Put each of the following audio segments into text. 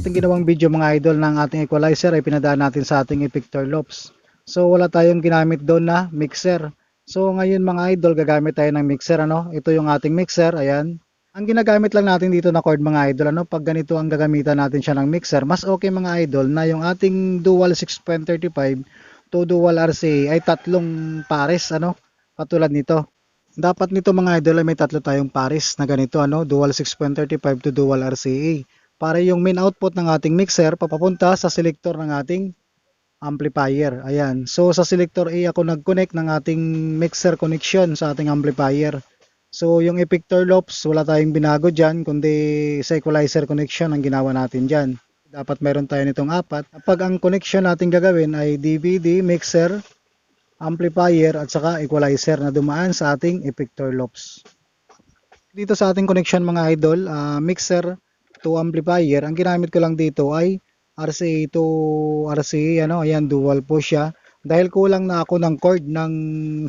ating ginawang video mga idol ng ating equalizer ay pinadaan natin sa ating Epictor Loops. So wala tayong ginamit doon na mixer. So ngayon mga idol gagamit tayo ng mixer ano. Ito yung ating mixer, ayan. Ang ginagamit lang natin dito na cord mga idol ano, pag ganito ang gagamitan natin siya ng mixer, mas okay mga idol na yung ating dual 6.35 to dual RCA ay tatlong pares ano, katulad nito. Dapat nito mga idol ay may tatlo tayong pares na ganito ano, dual 6.35 to dual RCA para yung main output ng ating mixer papapunta sa selector ng ating amplifier. Ayan. So sa selector A ako nag-connect ng ating mixer connection sa ating amplifier. So yung Epictor loops, wala tayong binago dyan, kundi sa equalizer connection ang ginawa natin dyan. Dapat meron tayo nitong apat. Kapag ang connection natin gagawin ay DVD, mixer, amplifier at saka equalizer na dumaan sa ating Epictor loops. Dito sa ating connection mga idol, ah, mixer to amplifier, ang ginamit ko lang dito ay RCA to RCA, ano, ayan, dual po siya. Dahil kulang na ako ng cord ng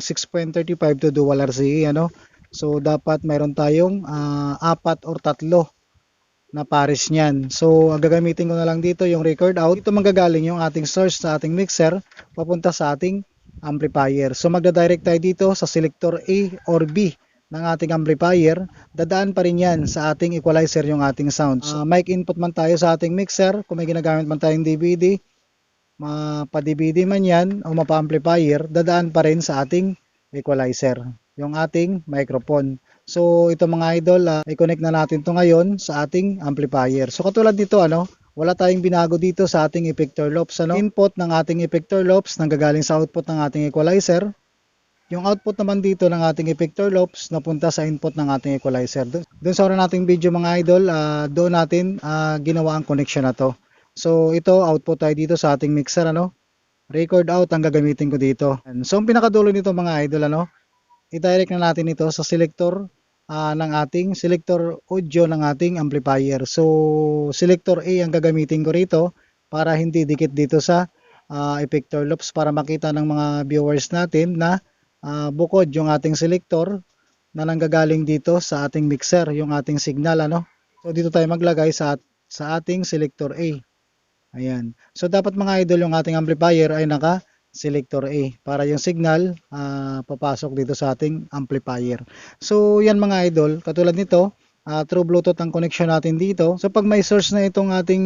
6.35 to dual RCA, ano. So, dapat mayroon tayong ah, apat or tatlo na pares niyan. So, gagamitin ko na lang dito yung record out. Dito manggagaling yung ating source sa ating mixer papunta sa ating amplifier. So, magda-direct tayo dito sa selector A or B ng ating amplifier, dadaan pa rin yan sa ating equalizer yung ating sounds. Ah, mic input man tayo sa ating mixer, kung may ginagamit man tayong DVD, mapa-DVD man yan o mapa-amplifier, dadaan pa rin sa ating equalizer, yung ating microphone. So ito mga idol, ah, i-connect na natin to ngayon sa ating amplifier. So katulad dito ano, wala tayong binago dito sa ating effector loops. Ano? Input ng ating effector loops nanggagaling sa output ng ating equalizer. Yung output naman dito ng ating effector loops napunta sa input ng ating equalizer. Doon, doon sa una nating video mga idol, ah, doon natin ah, ginawa ang connection na to. So ito output tayo dito sa ating mixer ano. Record out ang gagamitin ko dito. And So ang pinakadulo nito mga idol ano, i-direct na natin ito sa selector ah, ng ating selector audio ng ating amplifier. So selector A ang gagamitin ko rito para hindi dikit dito sa ah, effector loops para makita ng mga viewers natin na ah, bukod yung ating selector na nanggagaling dito sa ating mixer, yung ating signal ano. So dito tayo maglagay sa sa ating selector A. Ayan. So dapat mga idol yung ating amplifier ay naka selector A para yung signal ah, papasok dito sa ating amplifier. So yan mga idol, katulad nito, ah, through Bluetooth ang connection natin dito. So pag may source na itong ating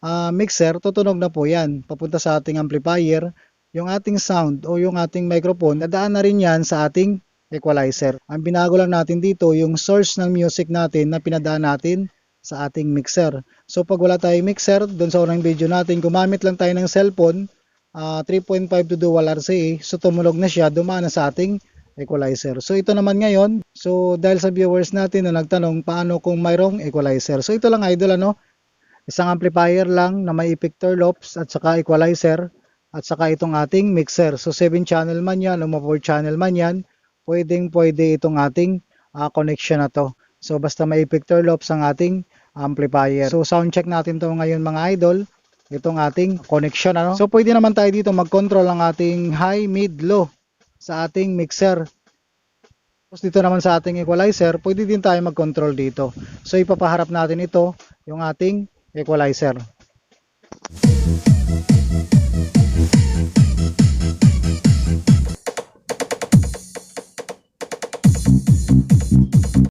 ah, mixer, tutunog na po yan papunta sa ating amplifier. Yung ating sound o yung ating microphone, dadaan na rin yan sa ating equalizer. Ang binago lang natin dito, yung source ng music natin na pinadaan natin sa ating mixer. So pag wala tayong mixer, doon sa unang video natin, gumamit lang tayo ng cellphone, ah, 3.5 to dual RCA, so tumunog na siya, dumaan na sa ating equalizer. So ito naman ngayon, so dahil sa viewers natin na nagtanong paano kung mayroong equalizer. So ito lang idol ano, isang amplifier lang na may effector loops at saka equalizer at saka itong ating mixer. So 7 channel man yan o 4 channel man yan, pwedeng pwede itong ating ah, connection na to. So basta may effector loops ang ating amplifier. So sound check natin to ngayon mga idol. Itong ating connection ano. So pwede naman tayo dito mag-control ng ating high, mid, low sa ating mixer. Tapos dito naman sa ating equalizer, pwede din tayo mag-control dito. So ipapaharap natin ito yung ating equalizer.